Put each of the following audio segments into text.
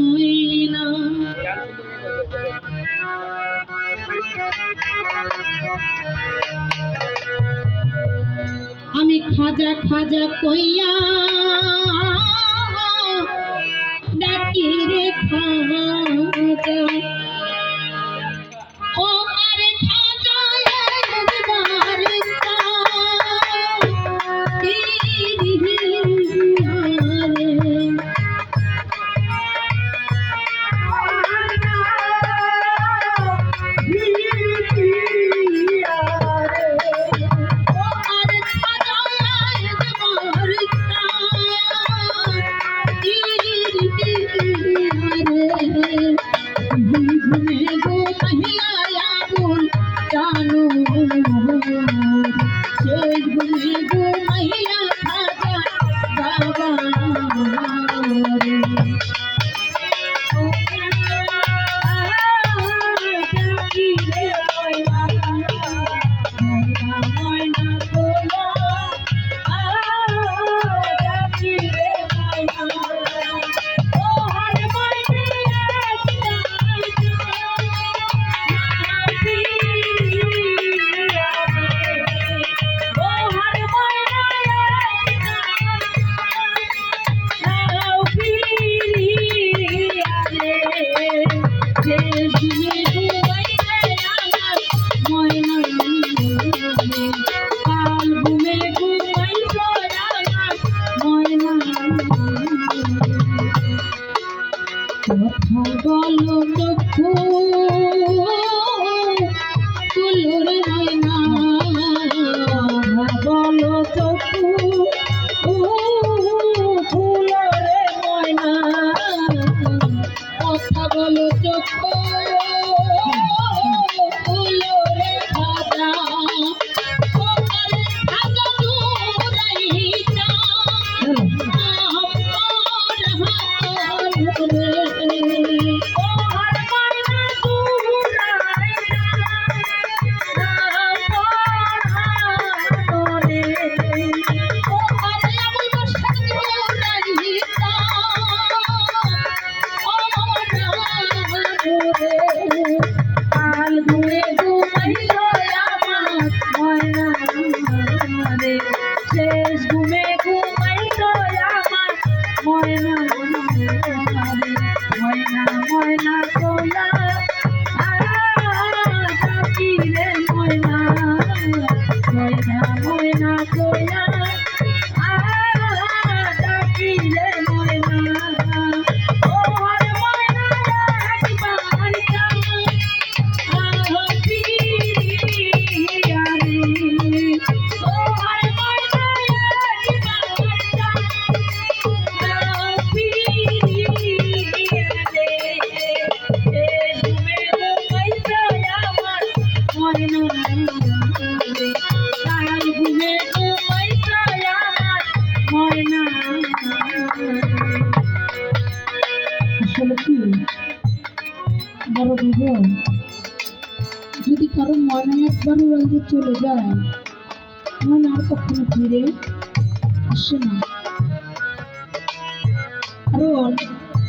ময়না আমি খাজা খাজা কইয়া ডাকি রে খাজা বলো চক্ষু ময়না যদি কারও মনে একবার উড়ালতে চলে যায় মনে আর কখনো ফিরে আসে না। কারণ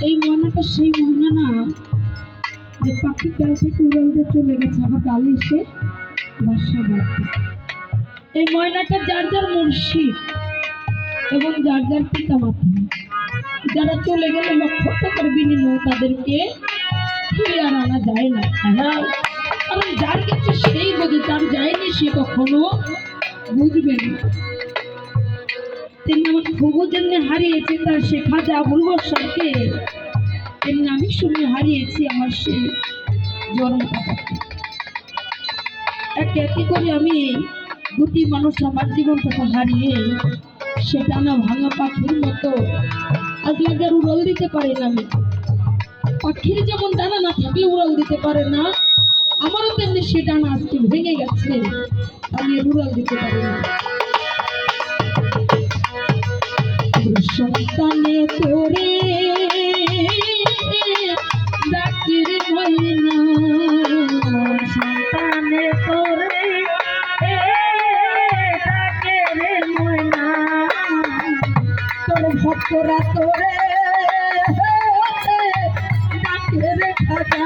এই ময়নাটা সেই ময়না না যে পাখির ডাল থেকে উড়ালতে চলে গেছে, আবার ডালে এসে বাসা বাঁধতে এই ময়নাটা যার যার মুর্শিদ এবং যার যার পিতা মাতা যারা চলে গেলে লক্ষ টাকার বিনিময়ে তাদেরকে ফিরে আর আনা যায় না। কারণ যার কিছু সেই বোঝে যার যায়নি সে কখনো বুঝবে না। তেমনি আমার যেমনি হারিয়েছে, তার শেখা যা তেমনি আমি শুনে হারিয়েছি আমার সেই এক একই করে আমি দুটি মানুষ আমার জীবন থেকে হারিয়ে সেটা না ভাঙা পাখির মতো আজ লাগার উড়াল দিতে পারি না আমি। পাখির যেমন ডানা না থাকলে উড়াল দিতে পারে না তেমনি সে ডানা আজকে ভেঙে গেছে। আমি উড়াল দিতে পারি না। সন্তানে তোরে ডাকির ময়না, সন্তানে তোরে তোর ভক্তরা তোরে রে খাজা।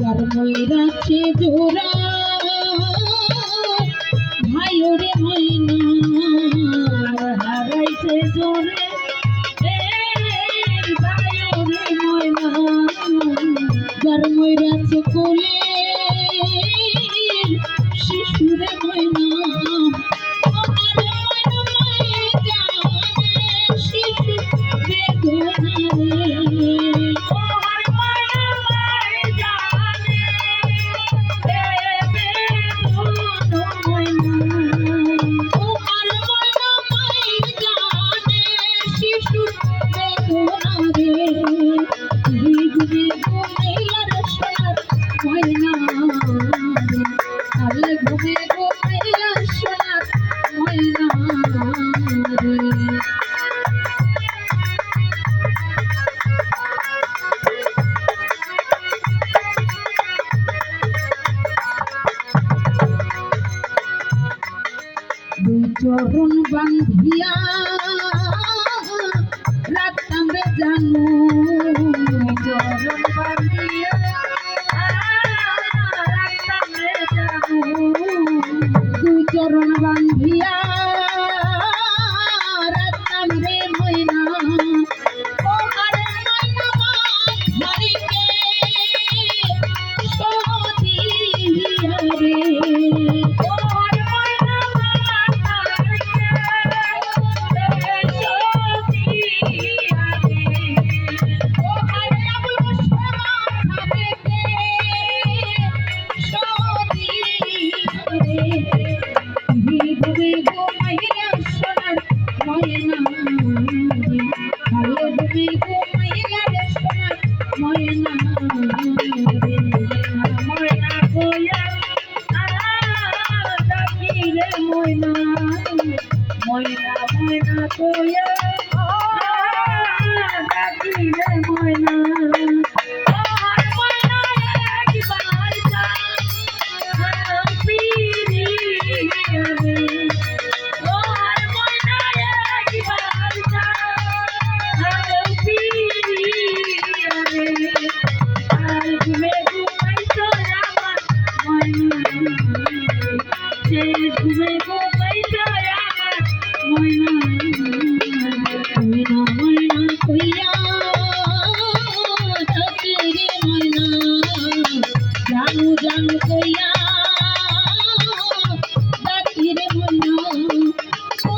যার ময়রাছে জোড়া no, no. জানু জানু কইয়া ডাকি রে ময়না ও